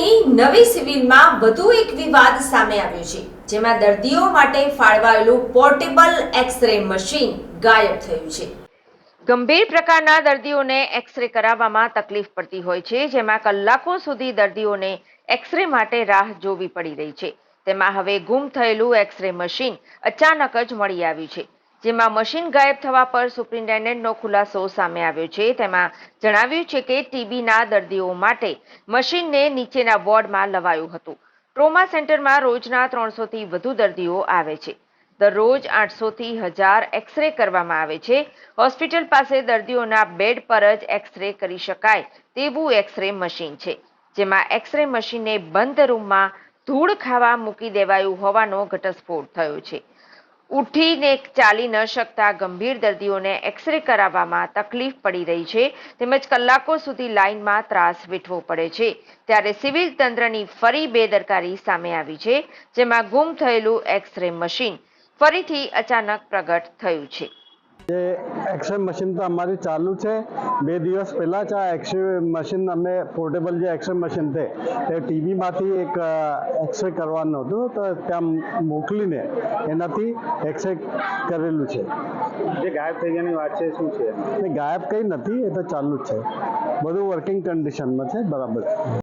માંડવી સિવિલમાં વધુ એક વિવાદ સામે આવ્યો છે, જેમાં દર્દીઓ માટે ફાળવાયેલું પોર્ટેબલ એક્સરે મશીન ગાયબ થયું છે. ગંભીર પ્રકારના દર્દીઓને એક્સરે કરાવવામાં તકલીફ પડતી હોય છે, જેમાં કલાકો સુધી દર્દીઓને એક્સરે માટે રાહ જોવી પડી રહી છે. તેમાં હવે ગુમ થયેલું એક્સરે મશીન અચાનક જ મળી આવ્યું છે. જેમાં મશીન ગાયબ થવા પર સુપ્રિન્ટેન્ડન્ટનો ખુલાસો સામે આવ્યો છે. તેમાં જણાવ્યું છે કે ટીબીના દર્દીઓ માટે મશીનને નીચેના વોર્ડમાં લવાયું હતું. ટ્રોમા સેન્ટરમાં રોજના ત્રણસોથી વધુ દર્દીઓ આવે છે. દરરોજ આઠસોથી હજાર એક્સરે કરવામાં આવે છે. હોસ્પિટલ પાસે દર્દીઓના બેડ પર જ એક્સરે કરી શકાય તેવું એક્સરે મશીન છે. જેમાં એક્સરે મશીનને બંધ રૂમમાં ધૂળ ખાવા મૂકી દેવાયું હોવાનો ઘટસ્ફોટ થયો છે. ઉઠીને ચાલી ન શકતા ગંભીર દર્દીઓને એક્સરે કરાવવામાં તકલીફ પડી રહી છે. તેમજ કલાકો સુધી લાઇનમાં ત્રાસ વેઠવો પડે છે. ત્યારે સિવિલ તંત્રની ફરી બેદરકારી સામે આવી છે, જેમાં ગુમ થયેલું એક્સરે મશીન ફરીથી અચાનક પ્રગટ થયું છે. જે એક્સરે મશીન તો અમારી ચાલુ છે. બે દિવસ પહેલાં જ આ એક્સરે મશીન અમે પોર્ટેબલ જે એક્સરે મશીન છે તે ટીવીમાંથી એક એક્સરે કરવાનું હતું. તો ત્યાં મોકલીને એનાથી એક્સરે કરેલું છે. જે ગાયબ થઈ ગયાની વાત છે શું છે? એ ગાયબ કંઈ નથી એ તો ચાલુ જ છે. બધું વર્કિંગ કન્ડિશનમાં છે બરાબર.